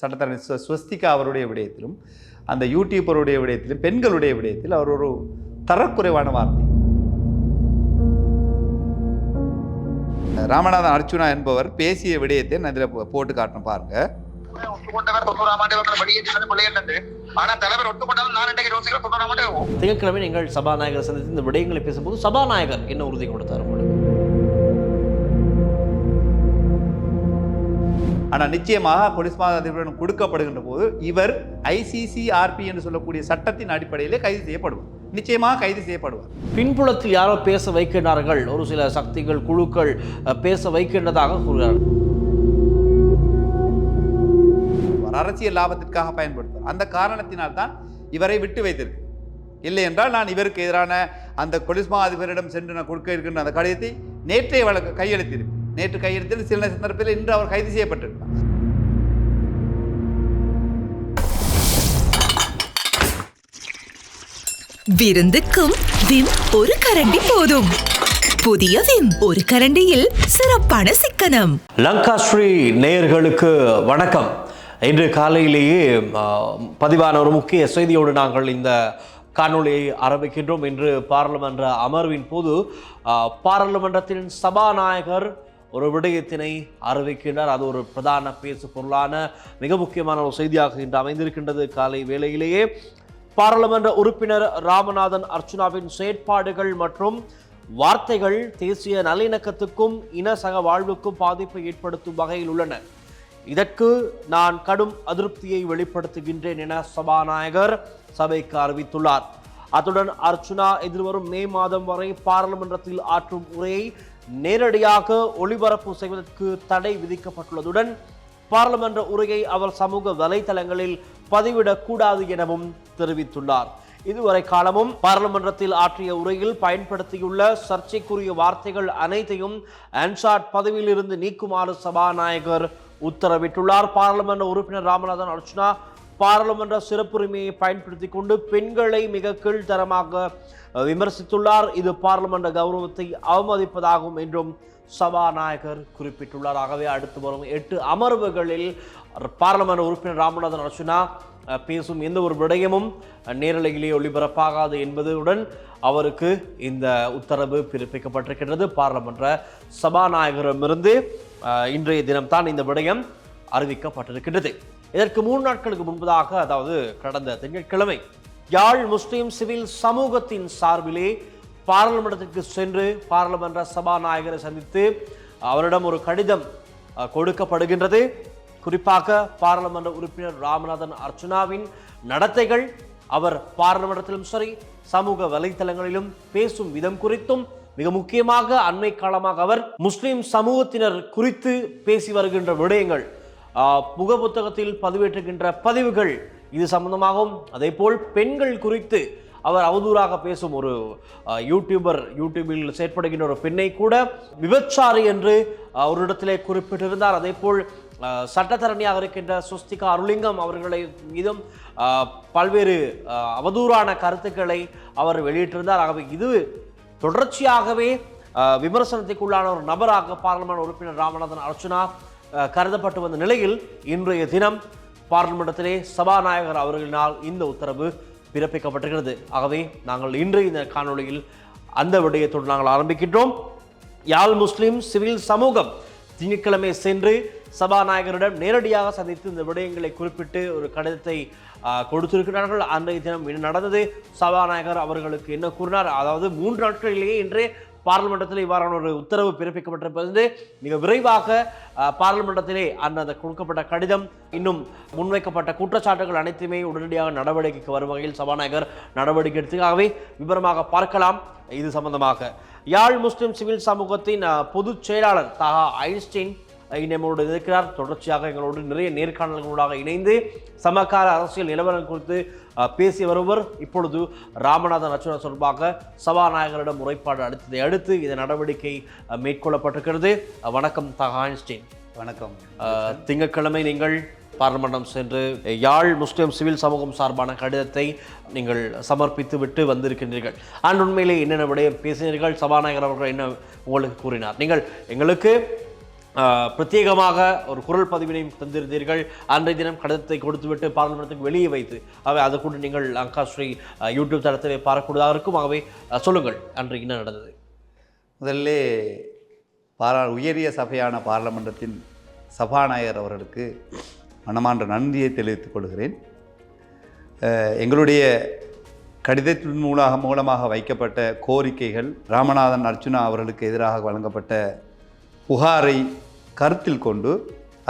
சட்டத்தரணி ஸ்வஸ்திகா அவருடைய விடயத்திலும் அந்த யூடியூபருடைய விடயத்திலும் பெண்களுடைய விடயத்தில் அவர் ஒரு தரக்குறைவான வார்த்தை. ராமநாதன் அர்ச்சுனா என்பவர் பேசிய விடயத்தை நான் இதில் போட்டு காட்டணும் பாருங்க. ஒத்துக்கொண்டவர் தலைவர் திங்கட்கிழமை நீங்கள் சபாநாயகர் சந்தித்து இந்த விடயங்களை பேசும்போது சபாநாயகர் என்ன உறுதி கொடுத்தார் உங்களுக்கு? ஆனால் நிச்சயமாக போலீஸ் மா அதிபரிடம் கொடுக்கப்படுகின்ற போது இவர் ஐசிசிஆர்பி என்று சொல்லக்கூடிய சட்டத்தின் அடிப்படையிலே கைது செய்யப்படுவார். நிச்சயமாக கைது செய்யப்படுவார். பின்புலத்தில் யாரோ பேச வைக்கின்றார்கள். ஒரு சில சக்திகள் குழுக்கள் பேச வைக்கின்றதாக கூறுகிறார்கள். அரசியல் லாபத்திற்காக பயன்படுத்துவார். அந்த காரணத்தினால் தான் இவரை விட்டு வைத்திருக்கு இல்லை என்றால் நான் இவருக்கு எதிரான அந்த கொலிஸ்மா அதிபரிடம் சென்று நான் கொடுக்க இருக்கின்ற அந்த கடிதத்தை நேற்றே வழக்கு கையெழுத்திருப்பேன் நேற்று கையெழுத்தில் சில சந்தர்ப்பத்தில் இன்று அவர் கைது செய்யப்பட்டிருக்கிறார். விருந்துக்கும் விம் ஒரு கரண்டி போதும். புதிய விம் ஒரு கரண்டியில் சிறப்பான சிக்கனம். லங்கா ஸ்ரீ நேயர்களுக்கு வணக்கம். இன்று காலையிலேயே பதிவான ஒரு முக்கிய செய்தியோடு நாங்கள் இந்த காணொளியை ஆரம்பிக்கின்றோம். இன்று பாராளுமன்ற அமர்வின் போது அஹ், பாராளுமன்றத்தின் சபாநாயகர் ஒரு விடயத்தினை அறிவிக்கின்றார். அது ஒரு பிரதான பேசு பொருளான மிக முக்கியமான ஒரு செய்தியாக இன்று அமைந்திருக்கின்றது காலை வேளையிலேயே. பாராளுமன்ற உறுப்பினர் ராமநாதன் அர்ச்சுனாவின் செயற்பாடுகள் மற்றும் வார்த்தைகள் தேசிய நல்லிணக்கத்துக்கும் இன சக வாழ்வுக்கும் பாதிப்பை ஏற்படுத்தும் வகையில் உள்ளன. இதற்கு நான் கடும் அதிருப்தியை வெளிப்படுத்துகின்றேன் என சபாநாயகர் சபைக்கு அறிவித்துள்ளார். அத்துடன் அர்ச்சுனா எதிர்வரும் மே மாதம் வரை பாராளுமன்றத்தில் ஆற்றும் உரையை நேரடியாக ஒளிபரப்பு செய்வதற்கு தடை விதிக்கப்பட்டுள்ளதுடன் பாராளுமன்ற உரையை அவர் சமூக வலைதளங்களில் பதிவிடக்கூடாது எனவும் தெரிவித்துள்ளார். இதுவரை காலமும் பாராளுமன்றத்தில் ஆற்றிய உரையில் பயன்படுத்தியுள்ள சர்ச்சைக்குரிய வார்த்தைகள் அனைத்தையும் அன்சாட் பதவியிலிருந்து நீக்குமாறு சபாநாயகர் உத்தரவிட்டுள்ளார். பாராளுமன்ற உறுப்பினர் ராமநாதன் அர்ச்சுனா பாராளுமன்ற சிறப்புரிமையை பயன்படுத்தி கொண்டு பெண்களை மிக கீழ்த்தரமாக விமர்சித்துள்ளார். இது பாராளுமன்ற கௌரவத்தை அவமதிப்பதாகும் என்றும் சபாநாயகர் குறிப்பிட்டுள்ளார். ஆகவே அடுத்து வரும் எட்டு அமர்வுகளில் பாராளுமன்ற உறுப்பினர் ராமநாதன் அர்ச்சுனா பேசும் எந்த ஒரு விடயமும் நேரலையிலே ஒளிபரப்பாகாது என்பதுடன் அவருக்கு இந்த உத்தரவு பிறப்பிக்கப்பட்டிருக்கின்றது. பாராளுமன்ற சபாநாயகரிடமிருந்து இன்றைய தினம்தான் இந்த விடயம் அறிவிக்கப்பட்டிருக்கின்றது. இதற்கு மூன்று நாட்களுக்கு முன்பதாக அதாவது கடந்த திங்கட்கிழமை யாழ் முஸ்லீம் சிவில் சமூகத்தின் சார்பிலே பாராளுமன்றத்திற்கு சென்று பாராளுமன்ற சபாநாயகரை சந்தித்து அவரிடம் ஒரு கடிதம் கொடுக்கப்படுகின்றது. குறிப்பாக பாராளுமன்ற உறுப்பினர் ராமநாதன் அர்ச்சுனாவின் நடத்தைகள் அவர் பாராளுமன்றத்திலும் சரி சமூக வலைத்தளங்களிலும் பேசும் விதம் குறித்தும் மிக முக்கியமாக அண்மை காலமாக அவர் முஸ்லிம் சமூகத்தினர் குறித்து பேசி வருகின்ற விடயங்கள். புக புத்தகத்தில் பதிவேற்றுகின்ற பதிவுகள் இது சம்பந்தமாகவும் அதே போல் பெண்கள் குறித்து அவர் அவதூறாக பேசும் ஒரு யூடியூபர் யூடியூபில் செயற்படுகின்ற ஒரு பெண்ணை கூட விபச்சாரி என்று ஒரு இடத்திலே குறிப்பிட்டிருந்தார். அதே போல் சட்டத்தரணியாக இருக்கின்ற சுஸ்திகா அருளிங்கம் அவர்களை மீதும் ஆஹ், பல்வேறு அவதூறான கருத்துக்களை அவர் வெளியிட்டிருந்தார். ஆகவே இது தொடர்ச்சியாகவே விமர்சனத்துக்குள்ளான ஒரு நபராக பாராளுமன்ற உறுப்பினர் ராமநாதன் அர்ச்சுனா கருதப்பட்டு வந்த நிலையில் இன்றைய தினம் பாராளுமன்றத்திலே சபாநாயகர் அவர்களினால் இந்த உத்தரவு பிறப்பிக்கப்பட்டிருக்கிறது. ஆகவே நாங்கள் இன்று இந்த காணொளியில் அந்த விடயத்தோடு நாங்கள் ஆரம்பிக்கின்றோம். யாழ் முஸ்லிம் சிவில் சமூகம் திங்கட்கிழமை சென்று சபாநாயகரிடம் நேரடியாக சந்தித்து இந்த விடயங்களை குறிப்பிட்டு ஒரு கடிதத்தை கொடுத்திருக்கிறார்கள். அன்றைய தினம் என்ன நடந்தது? சபாநாயகர் அவர்களுக்கு என்ன கூறினார்? அதாவது மூன்று நாட்களிலேயே இன்றே பாராளுமன்றத்தில் இவ்வாறான ஒரு உத்தரவு பிறப்பிக்கப்பட்டிருப்பது மிக விரைவாக பாராளுமன்றத்திலே அந்த அந்த கொடுக்கப்பட்ட கடிதம் இன்னும் முன்வைக்கப்பட்ட குற்றச்சாட்டுகள் அனைத்துமே உடனடியாக நடவடிக்கைக்கு வரும் வகையில் சபாநாயகர் நடவடிக்கை எடுத்துக்காகவே விவரமாக பார்க்கலாம். இது சம்பந்தமாக யாழ் முஸ்லிம் சிவில் சமூகத்தின் பொதுச் செயலாளர் தஹா ஐன்ஸ்டீன் நம்மளோடு இருக்கிறார் தொடர்ச்சியாக எங்களோடு நிறைய நேர்காணல்களோடாக இணைந்து சமகால அரசியல் நிலவரம் குறித்து பேசி வருவர் இப்பொழுது ராமநாதன் அச்சுனா தொடர்பாக சபாநாயகரிடம் முறைப்பாடு அளித்ததை அடுத்து இந்த நடவடிக்கை மேற்கொள்ளப்பட்டிருக்கிறது. வணக்கம் தகான்ஸ்டீன் வணக்கம். திங்கட்கிழமை நீங்கள் பாராளுமன்றம் சென்று யாழ் முஸ்லிம் சிவில் சமூகம் சார்பான கடிதத்தை நீங்கள் சமர்ப்பித்து விட்டு வந்திருக்கின்றீர்கள். அண்ட் உண்மையிலே என்னென்ன விடயம் பேசினீர்கள்? சபாநாயகர் அவர்கள் என்ன உங்களுக்கு கூறினார்? நீங்கள் எங்களுக்கு பிரத்யேகமாக ஒரு குரல் பதிவினையும் தந்திருந்தீர்கள். அன்றைய தினம் கடிதத்தை கொடுத்துவிட்டு பாராளுமன்றத்துக்கு வெளியே வைத்து அவை அதை கொண்டு நீங்கள் அங்காஸ்ரீ யூடியூப் தளத்தில் பார்க்கக்கூடியதாக இருக்கும். ஆகவே சொல்லுங்கள். அன்று என்ன நடந்தது? முதல்ல பாரா உயரிய சபையான பாராளுமன்றத்தின் சபாநாயகர் அவர்களுக்கு மனமான்ற நன்றியை தெரிவித்துக் கொள்கிறேன். எங்களுடைய கடிதத்தின் மூலமாக மூலமாக வைக்கப்பட்ட கோரிக்கைகள் ராமநாதன் அர்ச்சுனா அவர்களுக்கு எதிராக வழங்கப்பட்ட புகாரை கருத்தில் கொண்டு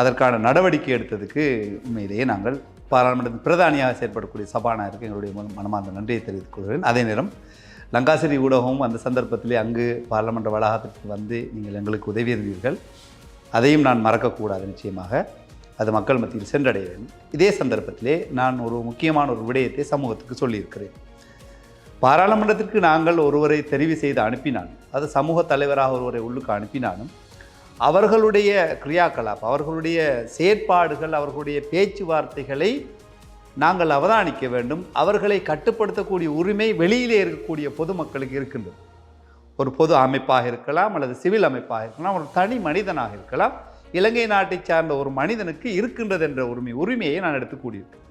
அதற்கான நடவடிக்கை எடுத்ததுக்கு உண்மையிலேயே நாங்கள் பாராளுமன்ற பிரதானியாக செயற்படக்கூடிய சபாநாயகருக்கு எங்களுடைய மனமார்ந்த நன்றியை தெரிவித்துக் கொள்கிறேன். அதே நேரம் லங்காசிரி ஊடகமும் அந்த சந்தர்ப்பத்திலே அங்கு பாராளுமன்ற வளாகத்திற்கு வந்து நீங்கள் எங்களுக்கு உதவி இருந்தீர்கள் அதையும் நான் மறக்கக்கூடாது நிச்சயமாக. அது மக்கள் மத்தியில் சென்றடைய வேண்டும். இதே சந்தர்ப்பத்திலே நான் ஒரு முக்கியமான ஒரு விடயத்தை சமூகத்துக்கு சொல்லியிருக்கிறேன். பாராளுமன்றத்திற்கு நாங்கள் ஒருவரை தெரிவு செய்து அனுப்பினாலும் அது சமூக தலைவராக ஒருவரை உள்ளுக்கு அனுப்பினாலும் அவர்களுடைய கிரியாக்கலாப் அவர்களுடைய செயற்பாடுகள் அவர்களுடைய பேச்சுவார்த்தைகளை நாங்கள் அவதானிக்க வேண்டும். அவர்களை கட்டுப்படுத்தக்கூடிய உரிமை வெளியிலே இருக்கக்கூடிய பொதுமக்களுக்கு இருக்கின்றது. ஒரு பொது அமைப்பாக இருக்கலாம் அல்லது சிவில் அமைப்பாக இருக்கலாம் ஒரு தனி மனிதனாக இருக்கலாம். இலங்கை நாட்டை சார்ந்த ஒரு மனிதனுக்கு இருக்கின்றது என்ற உரிமை உரிமையை நான் எடுத்துக்கூடியிருக்கேன்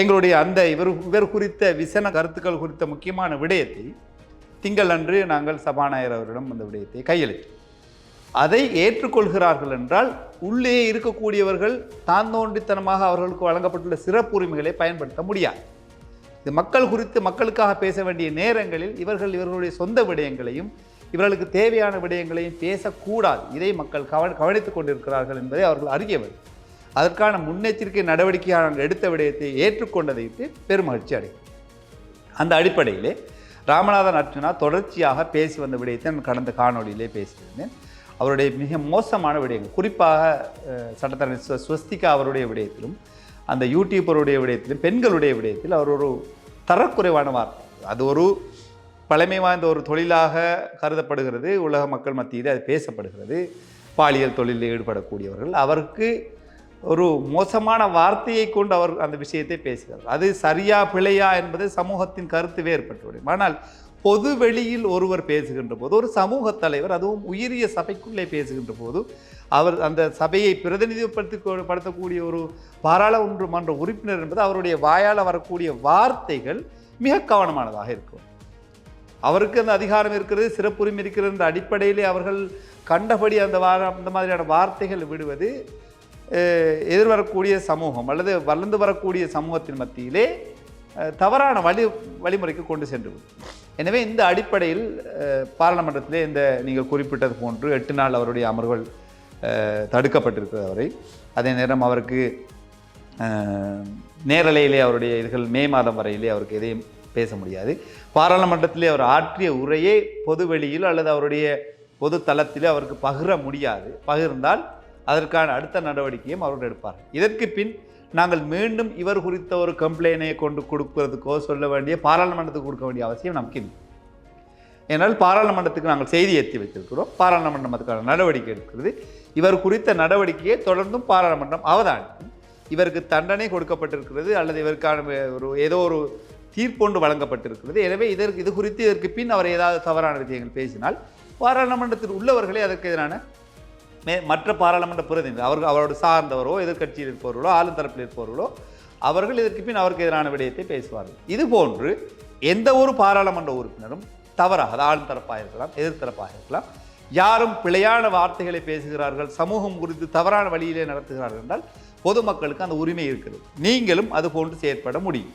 எங்களுடைய அந்த இவர் இவர் குறித்த விசன கருத்துக்கள் குறித்த முக்கியமான விடயத்தை திங்கள் அன்று நாங்கள் சபாநாயகர் அவரிடம் அந்த விடயத்தை கையளித்தோம். அதை ஏற்றுக்கொள்கிறார்கள் என்றால் உள்ளே இருக்கக்கூடியவர்கள் தான் தோன்றித்தனமாக அவர்களுக்கு வழங்கப்பட்டுள்ள சிறப்பு உரிமைகளை பயன்படுத்த முடியாது. இது மக்கள் குறித்து மக்களுக்காக பேச வேண்டிய நேரங்களில் இவர்கள் இவர்களுடைய சொந்த விடயங்களையும் இவர்களுக்கு தேவையான விடயங்களையும் பேசக்கூடாது. இதை மக்கள் கவ கவனித்துக் கொண்டிருக்கிறார்கள் என்பதை அவர்கள் அறிய வேண்டும். அதற்கான முன்னெச்சரிக்கை நடவடிக்கையாக நாங்கள் எடுத்த விடயத்தை ஏற்றுக்கொண்டதைத்து பெருமகிழ்ச்சி அடையும் அந்த அடிப்படையிலே ராமநாதன் அர்ச்சுனா தொடர்ச்சியாக பேசி வந்த விடயத்தை நான் கடந்த காணொலியிலே பேசியிருந்தேன். அவருடைய மிக மோசமான விடயங்கள் குறிப்பாக சட்டத்தரணி ஸ்வஸ்திகா அவருடைய விடயத்திலும் அந்த யூடியூபருடைய விடயத்திலும் பெண்களுடைய விடயத்தில் அவர் ஒரு தரக்குறைவான வார்த்தை. அது ஒரு பழமை வாய்ந்த ஒரு தொழிலாக கருதப்படுகிறது. உலக மக்கள் மத்தியில் அது பேசப்படுகிறது. பாலியல் தொழிலில் ஈடுபடக்கூடியவர்கள். அவருக்கு ஒரு மோசமான வார்த்தையை கொண்டு அவர் அந்த விஷயத்தை பேசுகிறார். அது சரியா பிழையா என்பது சமூகத்தின் கருத்து வேறுபட்டுவிடும். ஆனால் பொது வெளியில் ஒருவர் பேசுகின்ற போது ஒரு சமூக தலைவர் அதுவும் உயரிய சபைக்குள்ளே பேசுகின்ற போது அவர் அந்த சபையை பிரதிநிதிப்படுத்தி படுத்தக்கூடிய ஒரு பாராளுமன்ற உறுப்பினர் என்பது அவருடைய வாயால் வரக்கூடிய வார்த்தைகள் மிக கவனமானதாக இருக்கும். அவருக்கு அந்த அதிகாரம் இருக்கிறது சிறப்புரிமை இருக்கிறது என்ற அடிப்படையிலே அவர்கள் கண்டபடி அந்த வார அந்த மாதிரியான வார்த்தைகள் விடுவது எதிர்வரக்கூடிய சமூகம் அல்லது வளர்ந்து வரக்கூடிய சமூகத்தின் மத்தியிலே தவறான வழி வழிமுறைக்கு கொண்டு சென்று எனவே இந்த அடிப்படையில் பாராளுமன்றத்திலே இந்த நீங்கள் குறிப்பிட்டது போன்று எட்டு நாள் அவருடைய அமர்வுகள் தடுக்கப்பட்டிருக்கிறது அவரை. அதே நேரம் அவருக்கு நேரலையிலே அவருடைய இதுகள் மே மாதம் வரையிலே அவருக்கு எதையும் பேச முடியாது. பாராளுமன்றத்திலே அவர் ஆற்றிய உரையே பொது வெளியில் அல்லது அவருடைய பொது தளத்திலே அவருக்கு பகிர முடியாது. பகிர்ந்தால் அதற்கான அடுத்த நடவடிக்கையும் அவர்கள் எடுப்பார். இதற்கு பின் நாங்கள் மீண்டும் இவர் குறித்த ஒரு கம்ப்ளைனை கொண்டு கொடுக்கிறதுக்கோ சொல்ல வேண்டிய பாராளுமன்றத்துக்கு கொடுக்க வேண்டிய அவசியம் நமக்கு இல்லை. ஏனால் பாராளுமன்றத்துக்கு நாங்கள் செய்தி ஏற்றி வைத்திருக்கிறோம். பாராளுமன்றம் அதுக்கான நடவடிக்கை எடுக்கிறது. இவர் குறித்த நடவடிக்கையை தொடர்ந்தும் பாராளுமன்றம் அவதானிக்கும். இவருக்கு தண்டனை கொடுக்கப்பட்டிருக்கிறது அல்லது இவருக்கான ஒரு ஏதோ ஒரு தீர்ப்பொன்று வழங்கப்பட்டிருக்கிறது. எனவே இதற்கு இது குறித்து இதற்கு பின் அவர் ஏதாவது தவறான விஷயங்கள் பேசினால் பாராளுமன்றத்தில் உள்ளவர்களே அதற்கு எதிரான மே மற்ற பாராளுமன்ற பிரதிநிதி அவர்கள் அவரோடு சார்ந்தவரோ எதிர்க்கட்சியில் இருப்பவர்களோ ஆளும் தரப்பில் இருப்பவர்களோ அவர்கள் இதற்கு பின் அவருக்கு எதிரான விடயத்தை பேசுவார்கள். இது போன்று எந்த ஒரு பாராளுமன்ற உறுப்பினரும் தவறாக அது ஆளும் தரப்பாக இருக்கலாம் எதிர்த்தரப்பாக இருக்கலாம் யாரும் பிழையான வார்த்தைகளை பேசுகிறார்கள் சமூகம் குறித்து தவறான வழியிலே நடத்துகிறார்கள் என்றால் பொதுமக்களுக்கு அந்த உரிமை இருக்கிறது. நீங்களும் அது போன்று செயற்பட முடியும்.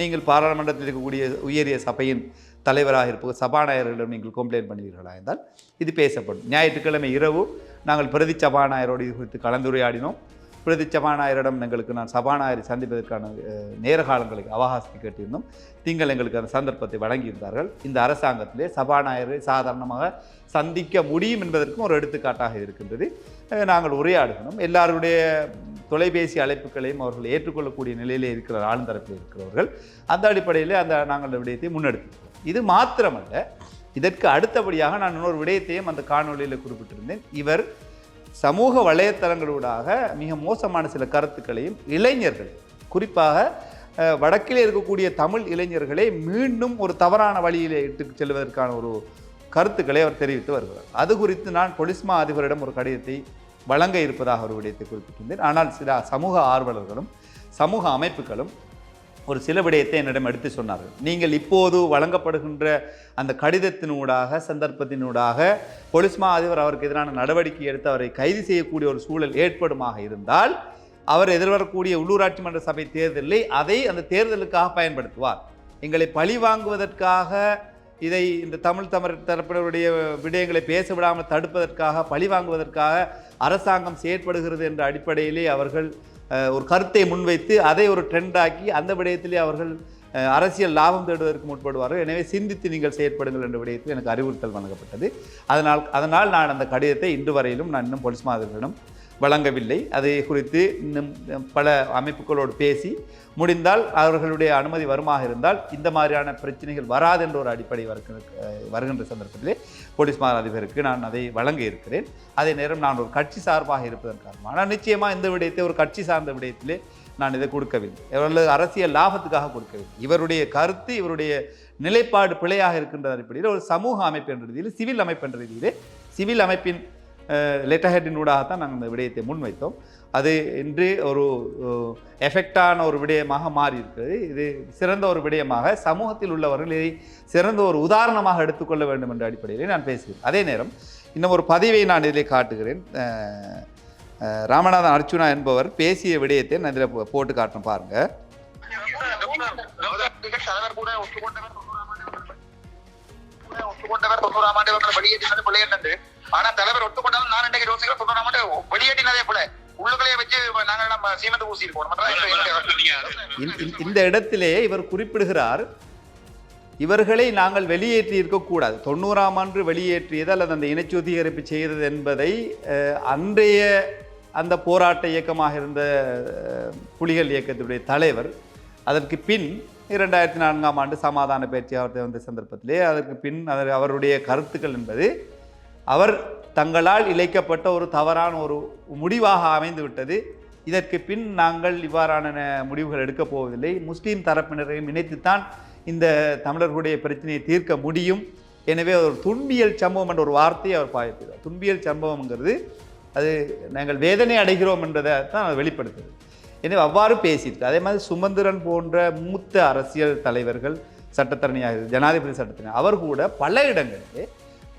நீங்கள் பாராளுமன்றத்தில் இருக்கக்கூடிய உயரிய சபையின் தலைவராக இருப்ப சபாநாயகர்களிடம் நீங்கள் கம்ப்ளைண்ட் பண்ணுவீர்களா என்றால் இது பேசப்படும். ஞாயிற்றுக்கிழமை இரவு நாங்கள் பிரதி சபாநாயரோடு இது குறித்து கலந்துரையாடினோம். பிரதி சபாநாயகரிடம் எங்களுக்கு நான் சபாநாயகரை சந்திப்பதற்கான நேரகாலங்களுக்கு நேர காலங்களுக்கு அவகாசத்தை கேட்டிருந்தோம். நீங்கள் எங்களுக்கு அந்த சந்தர்ப்பத்தை வழங்கியிருந்தார்கள். இந்த அரசாங்கத்திலே சபாநாயகரை சாதாரணமாக சந்திக்க முடியும் என்பதற்கும் ஒரு எடுத்துக்காட்டாக இருக்கின்றது. நாங்கள் உரையாடுகிறோம். எல்லாருடைய தொலைபேசி அழைப்புகளையும் அவர்கள் ஏற்றுக்கொள்ளக்கூடிய நிலையிலே இருக்கிற ஆளுந்தரப்பில் இருக்கிறவர்கள் அந்த அடிப்படையில் அந்த நாங்கள் அந்த விடயத்தை முன்னெடுத்து இது மாத்திரமல்ல இதற்கு அடுத்தபடியாக நான் இன்னொரு விடயத்தையும் அந்த காணொளியில் குறிப்பிட்டிருந்தேன். இவர் சமூக வலைத்தளங்களூடாக மிக மோசமான சில கருத்துக்களையும் இளைஞர்கள் குறிப்பாக வடக்கிலே இருக்கக்கூடிய தமிழ் இளைஞர்களை மீண்டும் ஒரு தவறான வழியிலே இட்டு செல்வதற்கான ஒரு கருத்துக்களை அவர் தெரிவித்து வருகிறார். அது குறித்து நான் பொலிஸ்மா அதிபரிடம் ஒரு கடிதத்தை வழங்க இருப்பதாக ஒரு விடயத்தை குறிப்பிட்டிருந்தேன். ஆனால் சில சமூக ஆர்வலர்களும் சமூக அமைப்புகளும் ஒரு சில விடயத்தை என்னிடம் எடுத்து சொன்னார்கள். நீங்கள் இப்போது வழங்கப்படுகின்ற அந்த கடிதத்தினூடாக சந்தர்ப்பத்தினூடாக போலீஸ் மா அதிபர் அவருக்கு எதிரான நடவடிக்கை எடுத்து அவரை கைது செய்யக்கூடிய ஒரு சூழல் ஏற்படுமாக இருந்தால் அவர் எதிர்வரக்கூடிய உள்ளூராட்சி மன்ற சபை தேர்தலில் அதை அந்த தேர்தலுக்காக பயன்படுத்துவார். எங்களை பழி வாங்குவதற்காக இதை இந்த தமிழ் தமிழ் தரப்பினருடைய விடயங்களை பேச விடாமல் தடுப்பதற்காக பழி வாங்குவதற்காக அரசாங்கம் செயற்படுகிறது என்ற அடிப்படையிலே அவர்கள் ஒரு கருத்தை முன்வைத்து அதை ஒரு ட்ரெண்டாக்கி அந்த விடயத்திலே அவர்கள் அரசியல் லாபம் தேடுவதற்கு முற்படுவார்கள். எனவே சிந்தித்து நீங்கள் செயற்படுங்கள் என்ற விடயத்தில் எனக்கு அறிவுறுத்தல் வழங்கப்பட்டது. அதனால் அதனால் நான் அந்த கடிதத்தை இன்று வரையிலும் நான் இன்னும் போலீஸ் மாதிரிகளிடம் வழங்கவில்லை. அதை குறித்து இன்னும் பல அமைப்புகளோடு பேசி முடிந்தால் அவர்களுடைய அனுமதி வருமாக இருந்தால் இந்த மாதிரியான பிரச்சனைகள் வராது என்ற ஒரு அடிப்படை வருகின்ற வருகின்ற சந்தர்ப்பத்திலே போலீஸ் மா அதிபருக்கு நான் அதை வழங்க இருக்கிறேன். அதே நேரம் நான் ஒரு கட்சி சார்பாக இருப்பதன் காரணமாக ஆனால் நிச்சயமாக இந்த விடயத்தை ஒரு கட்சி சார்ந்த விடயத்திலே நான் இதை கொடுக்கவில்லை. அல்லது அரசியல் லாபத்துக்காக கொடுக்கவில்லை. இவருடைய கருத்து இவருடைய நிலைப்பாடு பிழையாக இருக்கின்ற அடிப்படையில் ஒரு சமூக அமைப்பு என்ற ரீதியில் சிவில் அமைப்பு என்ற ரீதியிலே சிவில் அமைப்பின் லெட்டர் ஹெட்டின் தான் நாங்கள் இந்த விடயத்தை முன்வைத்தோம். அது இன்று ஒரு எஃபெக்டான ஒரு விடயமாக மாறி இருக்கிறது இது சிறந்த ஒரு விடயமாக சமூகத்தில் உள்ளவர்கள் இதை சிறந்த ஒரு உதாரணமாக எடுத்துக்கொள்ள வேண்டும் என்ற அடிப்படையிலே நான் பேசுகிறேன். அதே நேரம் இன்னும் ஒரு பதிவை நான் இதிலே காட்டுகிறேன். ராமநாதன் அர்ச்சுனா என்பவர் பேசிய விடயத்தை நான் இதில் போட்டு காட்டுறேன் பாருங்க. தலைவர் கூட ஒத்துக்கொண்டவர் தொண்ணூறாம் ஆண்டு வரை- ஆனா தலைவர் ஒத்துக்கொண்டாலும் நான் இன்றைக்கு யோசிக்கிறேன் தொண்ணூறாம் ஆண்டு வெளியேற்றினதே போல. உள்ளுக்குள்ளேயே வச்சு நாங்க நம்ம சீமெண்ட் ஊசி இருக்கோம் இந்த- இடத்திலே இவர் குறிப்பிடுகிறார் இவர்களை நாங்கள் வெளியேற்றி இருக்கக்கூடாது தொண்ணூறாம் ஆண்டு வெளியேற்றியது அல்லது அந்த இனச் சுத்திகரிப்பு செய்தது என்பதை அஹ், அன்றைய அந்த போராட்ட இயக்கமாக இருந்த புலிகள் இயக்கத்துடைய தலைவர் அதற்கு பின் இரண்டாயிரத்தி நான்காம் ஆண்டு சமாதான பேச்சுவார்த்தை வந்த சந்தர்ப்பத்திலே அதற்கு பின் அவர் அவருடைய கருத்துக்கள் என்பது அவர் தங்களால் இழைக்கப்பட்ட ஒரு தவறான ஒரு முடிவாக அமைந்து விட்டது இதற்கு பின் நாங்கள் இவ்வாறான முடிவுகள் எடுக்கப் போவதில்லை. முஸ்லீம் தரப்பினரையும் இணைத்துத்தான் இந்த தமிழர்களுடைய பிரச்சனையை தீர்க்க முடியும். எனவே ஒரு துன்பியல் சம்பவம் என்ற ஒரு வார்த்தையை அவர் பாய்க்கிறார் துன்பியல் சம்பவம்ங்கிறது அது நாங்கள் வேதனை அடைகிறோம் என்றதை தான் அது வெளிப்படுத்துது. எனவே அவ்வாறு பேசியிருக்கு அதே மாதிரி சுமந்திரன் போன்ற மூத்த அரசியல் தலைவர்கள் சட்டத்தரணியாக ஜனாதிபதி சட்டத்தரணி அவர் கூட பல இடங்களிலே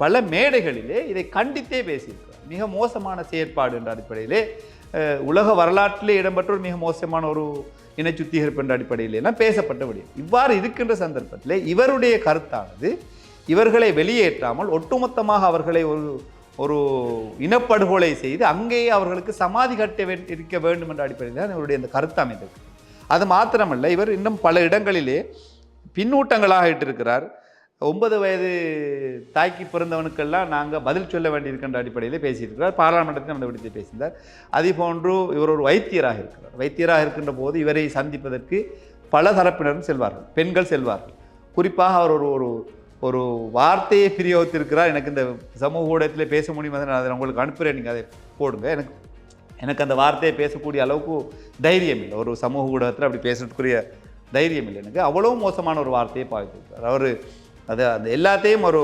பல மேடைகளிலே இதை கண்டித்தே பேசியிருக்கிறார். மிக மோசமான செயற்பாடு என்ற அடிப்படையிலே உலக வரலாற்றிலே இடம்பெற்ற ஒரு மிக மோசமான ஒரு இன சுத்திகரிப்பு என்ற அடிப்படையிலெல்லாம் பேசப்பட்ட விடயம். இவ்வாறு இருக்கின்ற சந்தர்ப்பத்தில் இவருடைய கருத்தானது இவர்களை வெளியேற்றாமல் ஒட்டுமொத்தமாக அவர்களை ஒரு ஒரு இனப்படுகொலை செய்து அங்கேயே அவர்களுக்கு சமாதி கட்ட வே இருக்க வேண்டும் என்ற அடிப்படையில் தான் இவருடைய இந்த கருத்து அமைந்திருக்கு அது மாத்திரமல்ல இவர் இன்னும் பல இடங்களிலே பின்னூட்டங்களாக இட்டிருக்கிறார். ஒன்பது வயது தாய்க்கு பிறந்தவனுக்கெல்லாம் நாங்கள் பதில் சொல்ல வேண்டியிருக்கின்ற அடிப்படையில் பேசியிருக்கிறார் பாராளுமன்றத்தில் அந்த விடுத்து பேசியிருந்தார். அதே போன்று இவர் ஒரு வைத்தியராக இருக்கிறார். வைத்தியராக இருக்கின்ற போது இவரை சந்திப்பதற்கு பல தரப்பினரும் செல்வார்கள். பெண்கள் செல்வார்கள். குறிப்பாக அவர் ஒரு ஒரு ஒரு வார்த்தையை பிரியோகித்திருக்கிறார். எனக்கு இந்த சமூக ஊடகத்தில் பேச முடியும்? நான் அதை உங்களுக்கு அனுப்புகிறேன். நீங்கள் அதை போடுங்க. எனக்கு எனக்கு அந்த வார்த்தையை பேசக்கூடிய அளவுக்கு தைரியம் இல்லை. ஒரு சமூக ஊடகத்தில் அப்படி பேசுறதுக்குரிய தைரியம் இல்லை. எனக்கு அவ்வளோ மோசமான ஒரு வார்த்தையை பாவித்திருக்கிறார். அவர் அது அந்த எல்லாத்தையும் ஒரு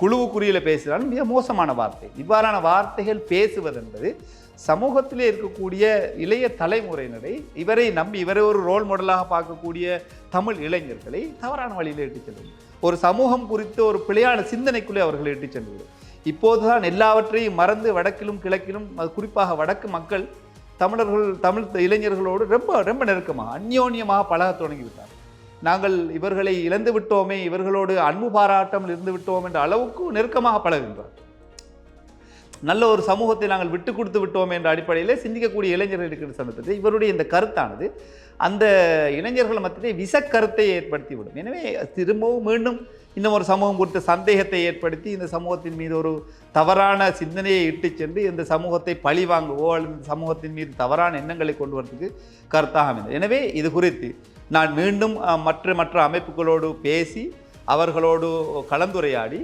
குழுவுக்குறியில் பேசுகிறாலும் மிக மோசமான வார்த்தை. இவ்வாறான வார்த்தைகள் பேசுவது என்பது சமூகத்திலே இருக்கக்கூடிய இளைய தலைமுறையினரை இவரை நம்பி இவரை ஒரு ரோல் மாடலாக பார்க்கக்கூடிய தமிழ் இளைஞர்களை தவறான வழியில் இட்டுச் செல்லும். ஒரு சமூகம் குறித்து ஒரு பிழையான சிந்தனைக்குள்ளே அவர்களை இட்டுச் சென்றுவிடும். இப்போதுதான் எல்லாவற்றையும் மறந்து வடக்கிலும் கிழக்கிலும் அது குறிப்பாக வடக்கு மக்கள் தமிழர்கள் தமிழ் இளைஞர்களோடு ரொம்ப ரொம்ப நெருக்கமாக அந்யோன்யமாக பழக தொடங்கிவிட்டார் நாங்கள் இவர்களை இழந்து விட்டோமே இவர்களோடு அன்பு பாராட்டம் இருந்து விட்டோம் என்ற அளவுக்கு நெருக்கமாக பழகுகின்றார். நல்ல ஒரு சமூகத்தை நாங்கள் விட்டு கொடுத்து விட்டோம் என்ற அடிப்படையில் சிந்திக்கக்கூடிய இளைஞர்கள் இருக்கிற சந்தர்ப்பத்தில் இவருடைய இந்த கருத்தானது அந்த இளைஞர்கள் மத்தியிலே விசக்கருத்தை ஏற்படுத்திவிடும். எனவே திரும்பவும் மீண்டும் இன்னும் ஒரு சமூகம் குறித்த சந்தேகத்தை ஏற்படுத்தி இந்த சமூகத்தின் மீது ஒரு தவறான சிந்தனையை இட்டு சென்று இந்த சமூகத்தை பழி வாங்குவோ அல்லது இந்த சமூகத்தின் மீது தவறான எண்ணங்களை கொண்டு வரதுக்கு கருத்தாக அமைந்தது. எனவே இது குறித்து நான் மீண்டும் மற்ற மற்ற அமைப்புகளோடு பேசி அவர்களோடு கலந்துரையாடி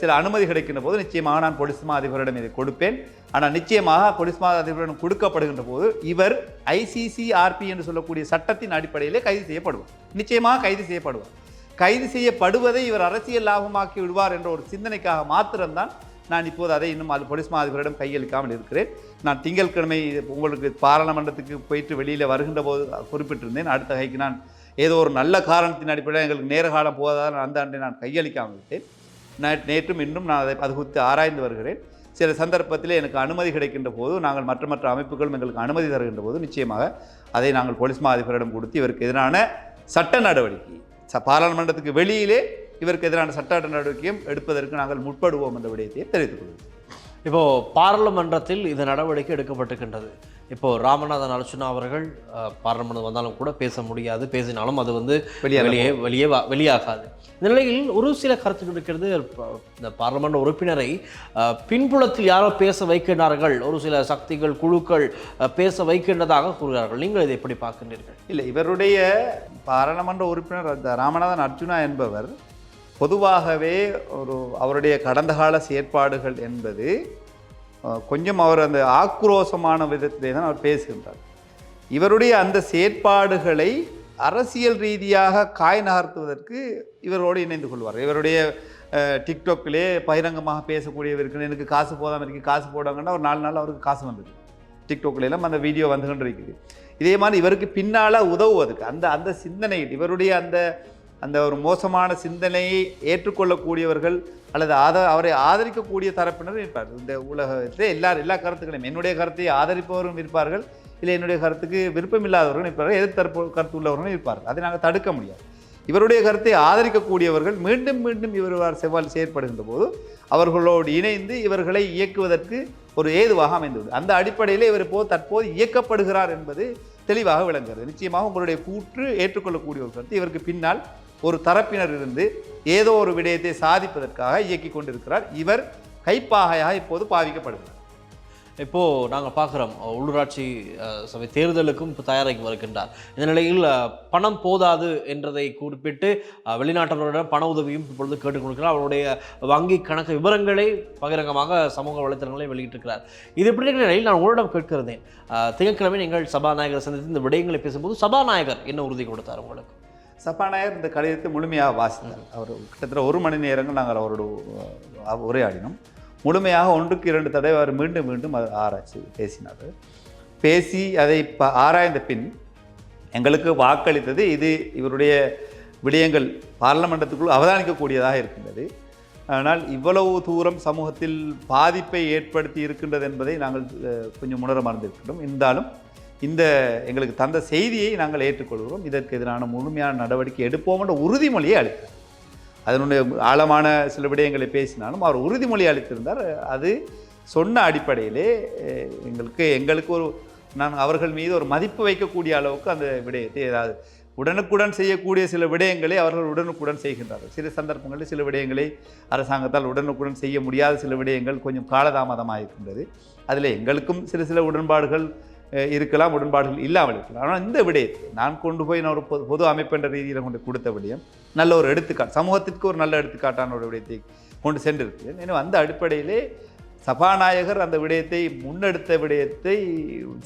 சில அனுமதி கிடைக்கின்ற போது நிச்சயமாக நான் போலீஸ் அதிபரிடம் இதை கொடுப்பேன். ஆனால் நிச்சயமாக பொலிஸ்மா அதிபரிடம் கொடுக்கப்படுகின்ற போது இவர் ஐசிசிஆர்பி என்று சொல்லக்கூடிய சட்டத்தின் அடிப்படையிலே கைது செய்யப்படுவார். நிச்சயமாக கைது செய்யப்படுவார். கைது செய்யப்படுவதை இவர் அரசியல் லாபமாக்கி விடுவார் என்ற ஒரு சிந்தனைக்காக மாத்திரம்தான் நான் இப்போது அதை இன்னும் அது போலீஸ் மாதிபரிடம் கையளிக்காமல் இருக்கிறேன். நான் திங்கட்கிழமை உங்களுக்கு பாராளுமன்றத்துக்கு போயிட்டு வெளியில் வருகின்ற போது குறிப்பிட்டிருந்தேன். அடுத்த கைக்கு நான் ஏதோ ஒரு நல்ல காரணத்தின் அடிப்படையில் எங்களுக்கு நேர காலம் நான் அந்த ஆண்டை நான் கையளிக்காமல் விட்டேன். நான் நேற்றும் இன்னும் நான் அதை அது குறித்து ஆராய்ந்து வருகிறேன். சில சந்தர்ப்பத்தில் எனக்கு அனுமதி கிடைக்கின்ற போது நாங்கள் மற்ற மற்ற அமைப்புகளும் எங்களுக்கு அனுமதி தருகின்ற போது நிச்சயமாக அதை நாங்கள் போலீஸ் மாதிபரிடம் கொடுத்து இவருக்கு எதிரான சட்ட நடவடிக்கை ச பாராளுமன்றத்துக்கு வெளியிலே இவருக்கு எதிரான சட்ட நடவடிக்கையும் எடுப்பதற்கு நாங்கள் முற்படுவோம் என்ற விடயத்தை தெரிவித்துக் கொள்கிறேன் இப்போ பாராளுமன்றத்தில் இந்த நடவடிக்கை எடுக்கப்பட்டிருக்கின்றது. இப்போ ராமநாதன் அர்ச்சுனா அவர்கள் பாராளுமன்றம் வந்தாலும் கூட பேச முடியாது. பேசினாலும் அது வந்து வெளியே வெளியே வெளியாகாது. இந்த நிலையில் ஒரு சில கருத்துக்கள் இருக்கிறது. இந்த பாராளுமன்ற உறுப்பினரை பின்புலத்தில் யாரோ பேச வைக்கின்றார்கள். ஒரு சில சக்திகள் குழுக்கள் பேச வைக்கின்றதாக கூறுகிறார்கள். நீங்கள் இதை எப்படி பார்க்கின்றீர்கள்? இல்லை இவருடைய பாராளுமன்ற உறுப்பினர் ராமநாதன் அர்ஜுனா என்பவர் பொதுவாகவே ஒரு அவருடைய கடந்த கால செயற்பாடுகள் என்பது கொஞ்சம் அவர் அந்த ஆக்ரோஷமான விதத்திலே தான் அவர் பேசுகின்றார். இவருடைய அந்த செயற்பாடுகளை அரசியல் ரீதியாக காய் நகர்த்துவதற்கு இவரோடு இணைந்து கொள்வார். இவருடைய அஹ், டிக்டாக்கிலே பகிரங்கமாக பேசக்கூடியவருக்கு எனக்கு காசு போதாமல் இருக்குது காசு போடாங்கன்னா ஒரு நாலு நாள் அவருக்கு காசு வந்தது டிக்டாக்லாம் எல்லாம் அந்த வீடியோ வந்து கொண்டு இருக்குது. இதே மாதிரி இவருக்கு பின்னால் உதவுவதற்கு அந்த அந்த சிந்தனை இவருடைய அந்த அந்த ஒரு மோசமான சிந்தனையை ஏற்றுக்கொள்ளக்கூடியவர்கள் அல்லது ஆத அவரை ஆதரிக்கக்கூடிய தரப்பினரும் இருப்பார் இந்த உலகத்தில் எல்லா எல்லா கருத்துக்களையும் என்னுடைய கருத்தை ஆதரிப்பவரும் இருப்பார்கள். இல்லை என்னுடைய கருத்துக்கு விருப்பம் இல்லாதவர்களும் இருப்பார்கள். எதிர்த்தரப்பு கருத்து உள்ளவர்களும் இருப்பார்கள். அதை நாங்கள் தடுக்க முடியாது. இவருடைய கருத்தை ஆதரிக்கக்கூடியவர்கள் மீண்டும் மீண்டும் இவர் செவ்வால் செயற்படுகின்ற போது அவர்களோடு இணைந்து இவர்களை இயக்குவதற்கு ஒரு ஏதுவாக அமைந்துள்ளது. அந்த அடிப்படையில் இவர் இப்போ தற்போது இயக்கப்படுகிறார் என்பது தெளிவாக விளங்குகிறது. நிச்சயமாக உங்களுடைய கூற்று ஏற்றுக்கொள்ளக்கூடிய ஒரு கருத்து இவருக்கு பின்னால் ஒரு தரப்பினர் இருந்து ஏதோ ஒரு விடயத்தை சாதிப்பதற்காக இயக்கி கொண்டிருக்கிறார். இவர் கைப்பாகையாக இப்போது பாவிக்கப்படுகிறார். இப்போது நாங்கள் பார்க்குறோம் உள்ளூராட்சி சபை தேர்தலுக்கும் இப்போ தயாராகி வருகின்றார். இந்த நிலையில் பணம் போதாது என்றதை குறிப்பிட்டு வெளிநாட்டவர்களிடம் பண உதவியும் இப்பொழுது கேட்டுக்கொண்டிருக்கிறார் அவருடைய வங்கி கணக்கு விவரங்களை பகிரங்கமாக சமூக வலைத்தளங்களை வெளியிட்டிருக்கிறார். இது எப்படி இருக்கிற நிலையில் நான் உங்களிடம் கேட்கிறதேன் திங்கட்கிழமை நீங்கள் சபாநாயகரை சந்தித்து இந்த விடயங்களை பேசும்போது சபாநாயகர் என்ன உறுதி கொடுத்தார் உங்களுக்கு? சபாநாயகர் இந்த கடிதத்தை முழுமையாக வாசித்தார். அவர் கிட்டத்தட்ட ஒரு மணி நேரங்கள் நாங்கள் அவரோட உரையாடினோம். முழுமையாக ஒன்றுக்கு இரண்டு தடவை அவர் மீண்டும் மீண்டும் அதை ஆராய்ச்சி பேசினார். பேசி அதை ப ஆராய்ந்த பின் எங்களுக்கு வாக்களித்தது இது இவருடைய விடயங்கள் பார்லமெண்டத்துக்குள் அவதானிக்கக்கூடியதாக இருக்கின்றது. ஆனால் இவ்வளவு தூரம் சமூகத்தில் பாதிப்பை ஏற்படுத்தி இருக்கின்றது என்பதை நாங்கள் கொஞ்சம் உணர மறந்திருக்கின்றோம். இருந்தாலும் இந்த எங்களுக்கு தந்த செய்தியை நாங்கள் ஏற்றுக்கொள்கிறோம். இதற்கு எதிரான முழுமையான நடவடிக்கை எடுப்போம் என்ற உறுதிமொழியை அளித்தார். அதனுடைய ஆழமான சில விடயங்களை பேசினாலும் அவர் உறுதிமொழி அளித்திருந்தார். அது சொன்ன அடிப்படையிலே எங்களுக்கு எங்களுக்கு ஒரு நான் அவர்கள் மீது ஒரு மதிப்பு வைக்கக்கூடிய அளவுக்கு அந்த விடயத்தை ஏதாவது உடனுக்குடன் செய்யக்கூடிய சில விடயங்களை அவர்கள் உடனுக்குடன் செய்கின்றார்கள். சில சந்தர்ப்பங்களில் சில விடயங்களை அரசாங்கத்தால் உடனுக்குடன் செய்ய முடியாத சில விடயங்கள் கொஞ்சம் காலதாமதமாக இருக்கின்றது அதில் எங்களுக்கும் சில சில உடன்பாடுகள் இருக்கலாம் உடன்பாடுகள் இல்லாமல் இருக்கலாம். ஆனால் இந்த விடயத்தை நான் கொண்டு போய் நான் ஒரு பொது பொது அமைப்பென்ற ரீதியில் கொண்டு கொடுத்த விடயம் நல்ல ஒரு எடுத்துக்காட்டு சமூகத்திற்கு ஒரு நல்ல எடுத்துக்காட்டான ஒரு விடயத்தை கொண்டு சென்றிருக்கிறேன். எனவே அந்த அடிப்படையிலே சபாநாயகர் அந்த விடயத்தை முன்னெடுத்த விடயத்தை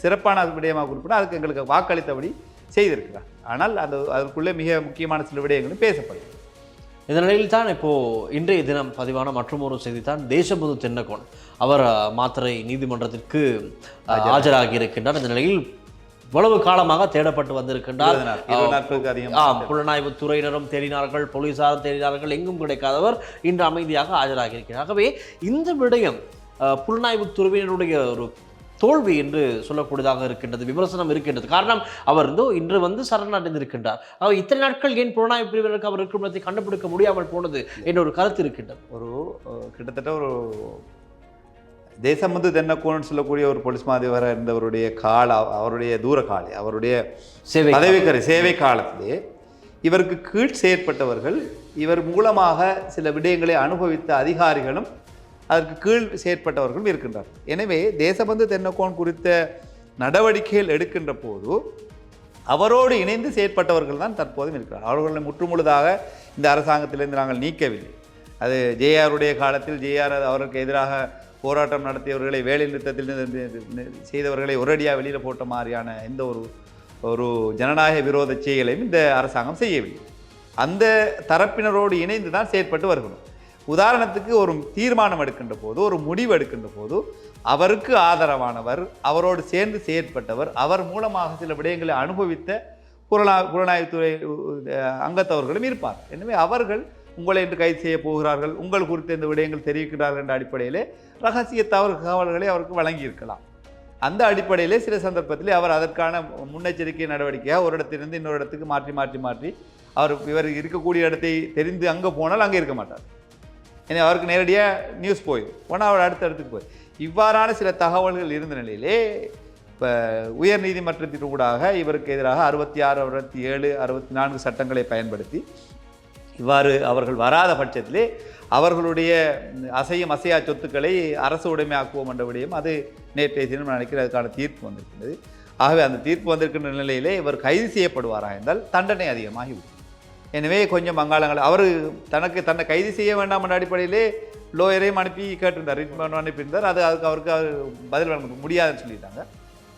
சிறப்பான விடயமாக குறிப்பிட அதுக்கு எங்களுக்கு வாக்களித்தபடி செய்திருக்கிறார். ஆனால் அந்த அதற்குள்ளே மிக முக்கியமான சில விடயங்களும் பேசப்படுது இந்த நிலையில் தான் இப்போ இன்றைய தினம் பதிவான மற்றும் ஒரு செய்தி தான் தேசபந்து தென்னகோன். அவர் அஹ், மாத்தறை நீதிமன்றத்திற்கு ஆஜராகி இருக்கின்றார் இந்த நிலையில் இவ்வளவு காலமாக தேடப்பட்டு வந்திருக்கின்றார். ஆம் புலனாய்வு துறையினரும் தேடினார்கள் போலீசாரும் தேடினார்கள் எங்கும் கிடைக்காதவர் இன்று அமைதியாக ஆஜராகி இருக்கிறார் ஆகவே இந்த விடயம் புலனாய்வு துறையினருடைய ஒரு தோல்வி என்று சொல்லக்கூடியதாக இருக்கின்றது விமர்சனம் இருக்கின்றது. காரணம் அவர் வந்து இன்று வந்து சரணடைந்திருக்கின்றார். அவர் இத்தனை நாட்கள் ஏன் புலனாய்வு பிரிவினருக்கு அவர் இருக்கும் இடத்தை கண்டுபிடிக்க முடியாமல் போனது என்ற ஒரு கருத்து இருக்கின்றது. ஒரு கிட்டத்தட்ட ஒரு தேசம் வந்து தென்னக்கோன்னு சொல்லக்கூடிய ஒரு போலீஸ் மாதிபராக இருந்தவருடைய கால அவருடைய தூர காலை அவருடைய சேவை பதவிக்கரை சேவை காலத்திலே இவருக்கு கீழ் செயற்பட்டவர்கள் இவர் மூலமாக சில விடயங்களை அனுபவித்த அதிகாரிகளும் அதற்கு கீழ் செயற்பட்டவர்களும் இருக்கின்றார். எனவே தேசபந்து தென்னக்கோன் குறித்த நடவடிக்கைகள் எடுக்கின்ற போது அவரோடு இணைந்து செயற்பட்டவர்கள் தான் தற்போதும் இருக்கிறார். அவர்களை முற்றுமுழுதாக இந்த அரசாங்கத்திலிருந்து நாங்கள் நீக்கவில்லை. அது ஜேஆருடைய காலத்தில் ஜேஆர் அவருக்கு எதிராக போராட்டம் நடத்தியவர்களை வேலை நிறுத்தத்தில் செய்தவர்களை ஒரடியாக வெளியில் போட்ட மாதிரியான எந்த ஒரு ஒரு ஜனநாயக விரோத செயலையும் இந்த அரசாங்கம் செய்யவில்லை. அந்த தரப்பினரோடு இணைந்து தான் செயற்பட்டு வருகிறோம். உதாரணத்துக்கு ஒரு தீர்மானம் எடுக்கின்ற போது ஒரு முடிவு எடுக்கின்ற போது அவருக்கு ஆதரவானவர் அவரோடு சேர்ந்து செயற்பட்டவர் அவர் மூலமாக சில விடயங்களை அனுபவித்த புலனா புலனாய்வுத்துறை அங்கத்தவர்களும் இருப்பார். எனவே அவர்கள் உங்களை என்று கைது செய்ய போகிறார்கள் உங்கள் குறித்த இந்த விடயங்கள் தெரிவிக்கிறார்கள் என்ற அடிப்படையிலே ரகசிய தவறு தகவல்களை அவருக்கு வழங்கியிருக்கலாம். அந்த அடிப்படையிலே சில சந்தர்ப்பத்திலே அவர் அதற்கான முன்னெச்சரிக்கை நடவடிக்கையாக ஒரு இடத்திலிருந்து இன்னொரு இடத்துக்கு மாற்றி மாற்றி மாற்றி அவர் இவர் இருக்கக்கூடிய இடத்தை தெரிந்து அங்கே போனால் அங்கே இருக்க மாட்டார். ஏன்னா அவருக்கு நேரடியாக நியூஸ் போயிடும் போனால் அவர் அடுத்த இடத்துக்கு போய். இவ்வாறான சில தகவல்கள் இருந்த நிலையிலே இப்போ உயர் நீதிமன்றத்தின் ஊடாக இவருக்கு எதிராக அறுபத்தி ஆறு அறுபத்தி ஏழு அறுபத்தி நான்கு சட்டங்களை பயன்படுத்தி இவ்வாறு அவர்கள் வராத பட்சத்திலே அவர்களுடைய அசையும் அசையா சொத்துக்களை அரசு உடைமையாக்குவோம் என்ற விடயம் அது நேற்றைய தினம் நான் நினைக்கிறேன் அதுக்கான தீர்ப்பு வந்திருக்கிறது ஆகவே அந்த தீர்ப்பு வந்திருக்கின்ற நிலையிலே இவர் கைது செய்யப்படுவாரா என்றால் தண்டனை அதிகமாகிவிடும் எனவே கொஞ்சம் மங்காளங்கள் அவர் தனக்கு தன்னை கைது செய்ய வேண்டாம் என்ற அடிப்படையிலே லோயரையும் அனுப்பி கேட்டிருந்தார். ரிட்மெண்ட் அனுப்பியிருந்தார் அது அதுக்கு அவருக்கு அவர் பதில் வழங்க முடியாதுன்னு சொல்லிட்டாங்க.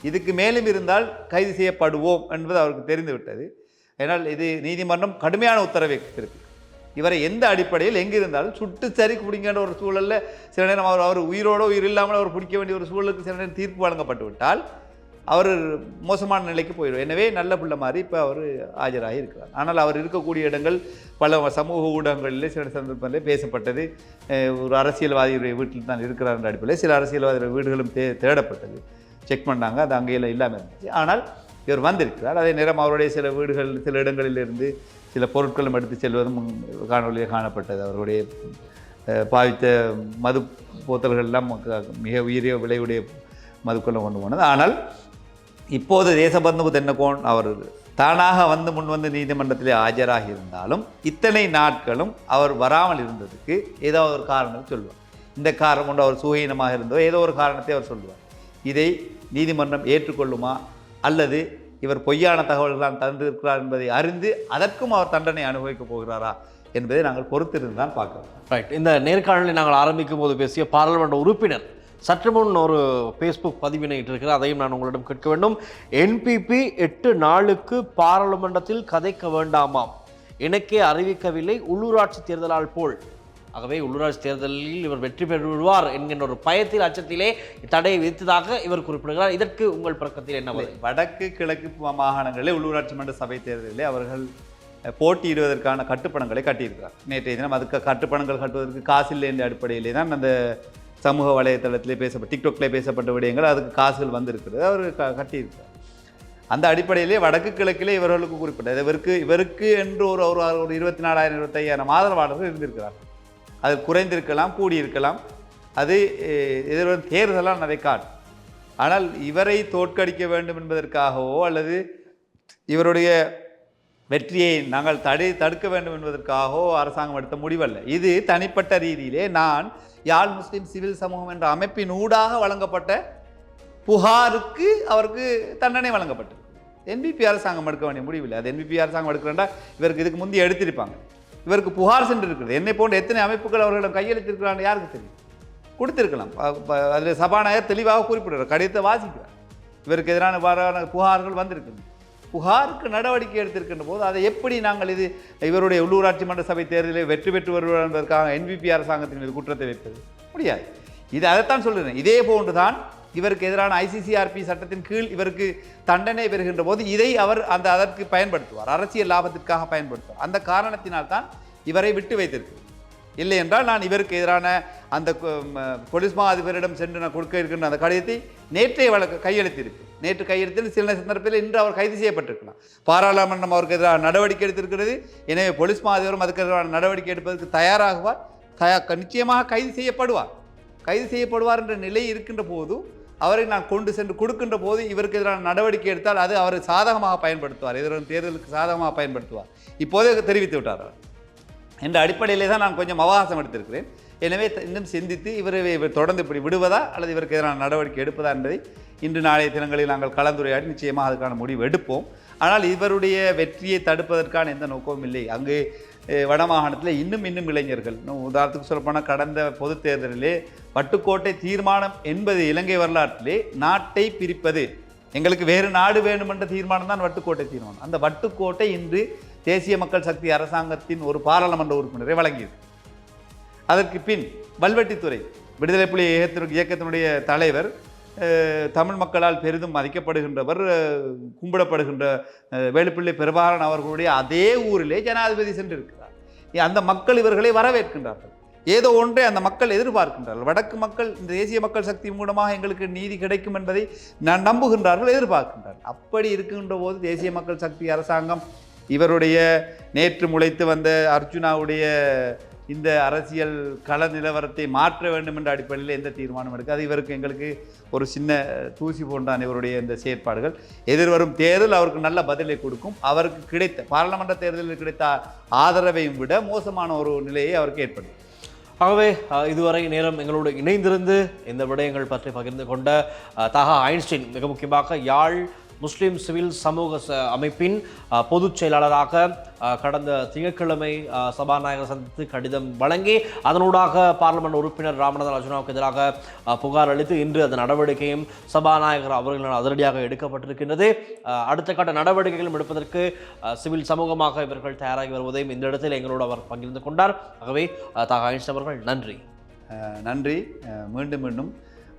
இதுக்கு மேலும் இருந்தால் கைது செய்யப்படுவோம் என்பது அவருக்கு தெரிந்துவிட்டது. ஏனால் இது நீதிமன்றம் கடுமையான உத்தரவை திருப்பி இவரை எந்த அடிப்படையில் எங்கே இருந்தாலும் சுட்டு சரி குடிங்கிற ஒரு சூழலில் சில நேரம் அவர் அவர் உயிரோட உயிர் இல்லாமல் அவர் பிடிக்க வேண்டிய ஒரு சூழலுக்கு சில நேரம் தீர்ப்பு வழங்கப்பட்டு விட்டால் அவர் மோசமான நிலைக்கு போயிடும் எனவே நல்ல பிள்ளை மாதிரி இப்போ அவர் ஆஜராகி இருக்கிறார். ஆனால் அவர் இருக்கக்கூடிய இடங்கள் பல சமூக ஊடகங்களில் சில சந்தர்ப்பங்களில் பேசப்பட்டது. ஒரு அரசியல்வாதியுடைய வீட்டில் தான் இருக்கிறார் என்ற அடிப்படையில் சில அரசியல்வாதியுடைய வீடுகளும் தே தேடப்பட்டது. செக் பண்ணாங்க அது அங்கேயில் இல்லாமல் இருந்துச்சு. ஆனால் இவர் வந்திருக்கிறார். அதே நேரம் அவருடைய சில வீடுகள் சில இடங்களிலிருந்து சில பொருட்களும் எடுத்து செல்வதும் காணொலியில் காணப்பட்டது. அவருடைய பாவித்த மது போத்தல்கள்லாம் மிக உயரிய விலையுடைய மதுக்களை கொண்டு போனது. ஆனால் இப்போது தேசபந்து தென்னகோன் அவர் தானாக வந்து முன் வந்து நீதிமன்றத்திலே ஆஜராகி இருந்தாலும் இத்தனை நாட்களும் அவர் வராமல் இருந்ததுக்கு ஏதோ ஒரு காரணம் சொல்லுவார் இந்த காரணம் கொண்டு அவர் சுகீனமாக இருந்தோ ஏதோ ஒரு காரணத்தை அவர் சொல்லுவார் இதை நீதிமன்றம் ஏற்றுக்கொள்ளுமா? அல்லது இவர் பொய்யான தகவல்கள் தந்திருக்கிறார் என்பதை அறிந்து அதற்கும் அவர் தண்டனை அனுபவிக்கப் போகிறாரா என்பதை நாங்கள் பொறுத்திருந்து தான் பார்க்கிறோம் ரைட் இந்த நேர்காணலை நாங்கள் ஆரம்பிக்கும் போது பேசிய பாராளுமன்ற உறுப்பினர் சற்று முன் ஒரு ஃபேஸ்புக் பதிவினை இட்டிருக்கிறார் அதையும் நான் உங்களிடம் கேட்க வேண்டும். என்பிபி எட்டு நாளுக்கு பாராளுமன்றத்தில் கதைக்க வேண்டாமாம் எனக்கே அறிவிக்கவில்லை. உள்ளூராட்சி தேர்தலால் போல். ஆகவே உள்ளூராட்சி தேர்தலில் இவர் வெற்றி பெறுவார் என்கின்ற ஒரு பயத்தில் அச்சத்திலே தடையை விதித்ததாக இவர் குறிப்பிடுகிறார். இதற்கு உங்கள் பக்கத்தில் என்ன வடக்கு கிழக்கு மாகாணங்களில் மாகாணங்களிலே உள்ளூராட்சி மன்ற சபை தேர்தலிலே அவர்கள் போட்டியிடுவதற்கான கட்டுப்பணங்களை கட்டியிருக்கிறார். நேற்றைய தினம் அதுக்கு கட்டுப்பணங்கள் கட்டுவதற்கு காசில்லை என்ற அடிப்படையிலே தான் அந்த சமூக வலைதளத்திலே பேசப்பட்ட டிக்டாக்லேயே பேசப்பட்ட விடயங்கள் அதுக்கு காசுகள் வந்திருக்கிறது அவர் க கட்டியிருக்கார். அந்த அடிப்படையிலே வடக்கு கிழக்கிலே இவர்களுக்கு குறிப்பிட்ட இவருக்கு இவருக்கு என்று ஒரு ஒரு ஒரு இருபத்தி நாலாயிரம் இருபத்தையாயிரம் ஆதரவாளர்கள் இருந்திருக்கிறார் அது குறைந்திருக்கலாம் கூடியிருக்கலாம். அது எதிர்வரும் தேர்தலால் அதை காட்டும். ஆனால் இவரை தோற்கடிக்க வேண்டும் என்பதற்காகவோ அல்லது இவருடைய வெற்றியை நாங்கள் தடை தடுக்க வேண்டும் என்பதற்காகவோ அரசாங்கம் எடுத்த முடிவல்ல. இது தனிப்பட்ட ரீதியிலே நான் யாழ் முஸ்லீம் சிவில் சமூகம் என்ற அமைப்பின் ஊடாக வழங்கப்பட்ட புகாருக்கு அவருக்கு தண்டனை வழங்கப்பட்டது. என்பிபி அரசாங்கம் எடுக்க வேண்டிய முடிவில்லை அது என்பிபி அரசாங்கம் எடுக்கிறேன்டா இவருக்கு இதுக்கு முந்தைய எடுத்திருப்பாங்க. இவருக்கு புகார் சென்று இருக்குது என்னை போன்ற எத்தனை அமைப்புகள் அவர்களிடம் கையெழுத்திருக்கிறான்னு யாருக்கு தெரியும்? கொடுத்திருக்கலாம். அதில் சபாநாயகர் தெளிவாக குறிப்பிடுறார் கடிதத்தை வாசிக்கிறார். இவருக்கு எதிரான புகார்கள் வந்திருக்கு புகாருக்கு நடவடிக்கை எடுத்திருக்கின்ற போது அதை எப்படி நாங்கள் இது இவருடைய உள்ளூராட்சி மன்ற சபை தேர்தலில் வெற்றி பெற்று வருவார் என்பதற்காக என்பிபி அரசாங்கத்தின் மீது குற்றத்தை வைப்பது முடியாது. இது அதைத்தான் சொல்கிறேன் இதே போன்று தான் இவருக்கு எதிரான ஐசிசிஆர்பி சட்டத்தின் கீழ் இவருக்கு தண்டனை பெறுகின்ற போது இதை அவர் அந்த அதற்கு பயன்படுத்துவார். அரசியல் லாபத்திற்காக பயன்படுத்துவார். அந்த காரணத்தினால் தான் இவரை விட்டு வைத்திருக்கு இல்லை என்றால் நான் இவருக்கு எதிரான அந்த போலீஸ் மா அதிபரிடம் சென்று நான் கொடுக்க இருக்கின்ற அந்த கடிதத்தை நேற்றே வழக்கு கையெழுத்திருக்கு நேற்று கையெழுத்தில் சில சந்தர்ப்பத்தில் இன்று அவர் கைது செய்யப்பட்டிருக்கலாம். பாராளுமன்றம் அவருக்கு எதிராக நடவடிக்கை எடுத்திருக்கிறது. எனவே போலீஸ் மா அதிபரும் அதுக்கு எதிரான நடவடிக்கை எடுப்பதற்கு தயாராகுவார். தயா நிச்சயமாக கைது செய்யப்படுவார். கைது செய்யப்படுவார் என்ற நிலை இருக்கின்ற போது அவரை நான் கொண்டு சென்று கொடுக்கின்ற போது இவருக்கு எதிரான நடவடிக்கை எடுத்தால் அது அவரை சாதகமாக பயன்படுத்துவார். எதிரான தேர்தலுக்கு சாதகமாக பயன்படுத்துவார். இப்போதே தெரிவித்து விட்டார் அவர். என்ற அடிப்படையிலே தான் நான் கொஞ்சம் அவகாசம் எடுத்திருக்கிறேன். எனவே இன்னும் சிந்தித்து இவரை இவர் தொடர்ந்து இப்படி விடுவதா அல்லது இவருக்கு எதிரான நடவடிக்கை எடுப்பதா என்பதை இன்று நாளைய தினங்களில் நாங்கள் கலந்துரையாடி நிச்சயமாக அதுக்கான முடிவு எடுப்போம். ஆனால் இவருடைய வெற்றியை தடுப்பதற்கான எந்த நோக்கமும் இல்லை. அங்கு வடமாகாணத்தில் இன்னும் இன்னும் இளைஞர்கள். இன்னும் உதாரணத்துக்கு சொல்லப்போனால் கடந்த பொதுத் தேர்தலிலே வட்டுக்கோட்டை தீர்மானம் என்பது இலங்கை வரலாற்றிலே நாட்டை பிரிப்பது. எங்களுக்கு வேறு நாடு வேண்டும் என்ற தீர்மானம் தான் வட்டுக்கோட்டை தீர்மானம். அந்த வட்டுக்கோட்டை இன்று தேசிய மக்கள் சக்தி அரசாங்கத்தின் ஒரு பாராளுமன்ற உறுப்பினரை வழங்கியது. அதற்கு பின் வல்வெட்டித்துறை விடுதலை புலி இயக்கத்தினுடைய தலைவர் தமிழ் மக்களால் பெரிதும் மதிக்கப்படுகின்றவர் கும்பிடப்படுகின்ற வேலுப்பிள்ளை பெருமாறன் அவர்களுடைய அதே ஊரிலே ஜனாதிபதி சென்றிருக்கிறார். அந்த மக்கள் இவர்களை வரவேற்கின்றார்கள். ஏதோ ஒன்றை அந்த மக்கள் எதிர்பார்க்கின்றார்கள். வடக்கு மக்கள் இந்த தேசிய மக்கள் சக்தி மூலமாக எங்களுக்கு நீதி கிடைக்கும் என்பதை நான் நம்புகின்றார்கள் எதிர்பார்க்கின்றார்கள். அப்படி இருக்கின்ற போது தேசிய மக்கள் சக்தி அரசாங்கம் இவருடைய நேற்று முளைத்து வந்த அர்ஜுனாவுடைய இந்த அரசியல் கள நிலவரத்தை மாற்ற வேண்டும் என்ற அடிப்படையில் எந்த தீர்மானம் எடுக்காது இவருக்கு எங்களுக்கு ஒரு சின்ன தூசி போன்றான் இவருடைய இந்த செயற்பாடுகள். எதிர்வரும் தேர்தல் அவருக்கு நல்ல பதிலை கொடுக்கும். அவருக்கு கிடைத்த பாராளுமன்ற தேர்தலில் கிடைத்த ஆதரவையும் விட மோசமான ஒரு நிலையை அவருக்கு ஏற்படும் ஆகவே இதுவரை நேரம் எங்களோடு இணைந்திருந்து இந்த விடயங்கள் பற்றி பகிர்ந்து கொண்ட தகா ஐன்ஸ்டீன் மிக முக்கியமாக யாழ் முஸ்லீம் சிவில் சமூக ச- அமைப்பின் பொதுச் செயலாளராக கடந்த திங்கட்கிழமை சபாநாயகர் சந்தித்து கடிதம் வழங்கி அதனூடாக பார்லிமெண்ட் உறுப்பினர் ராமநாதன் அர்ஜுனாவுக்கு எதிராக புகார் அளித்து இன்று அந்த நடவடிக்கையும் சபாநாயகர் அவர்களால் அதிரடியாக எடுக்கப்பட்டிருக்கின்றது. அடுத்த கட்ட நடவடிக்கைகளும் எடுப்பதற்கு சிவில் சமூகமாக இவர்கள் தயாராகி வருவதையும் இந்த இடத்தில் எங்களோடு அவர் பகிர்ந்து கொண்டார். ஆகவே தாக அவர்கள் நன்றி. நன்றி. மீண்டும் மீண்டும்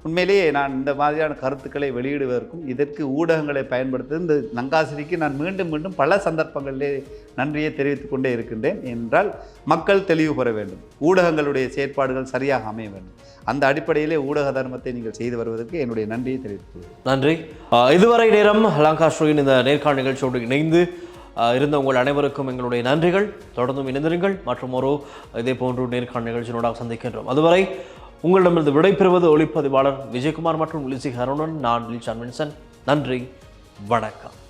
உண்மையிலேயே நான் இந்த மாதிரியான கருத்துக்களை வெளியிடுவதற்கும் இதற்கு ஊடகங்களை பயன்படுத்த இந்த நங்காசிரிக்கு நான் மீண்டும் மீண்டும் பல சந்தர்ப்பங்களிலே நன்றியை தெரிவித்துக் கொண்டே இருக்கின்றேன். என்றால் மக்கள் தெளிவு பெற வேண்டும். ஊடகங்களுடைய செயற்பாடுகள் சரியாக அமைய வேண்டும். அந்த அடிப்படையிலே ஊடக தர்மத்தை நீங்கள் செய்து வருவதற்கு என்னுடைய நன்றியை தெரிவித்துக் நன்றி. இதுவரை நேரம் லங்கா ஸ்ரீயின் இந்த நேர்காணல் நிகழ்ச்சியோடு இணைந்து இருந்த உங்கள் அனைவருக்கும் எங்களுடைய நன்றிகள். தொடர்ந்தும் இணைந்திருங்கள். மற்றும் ஒரு இதே போன்று நேர்காணல் நிகழ்ச்சியினோட சந்திக்கின்றோம். அதுவரை உங்களிடமிருந்து விடைபெறுவது ஒளிப்பதிவாளர் விஜயகுமார் மற்றும் லிசி ஹருணன். நான் லிச்சான் வின்சன் நன்றி. வணக்கம்.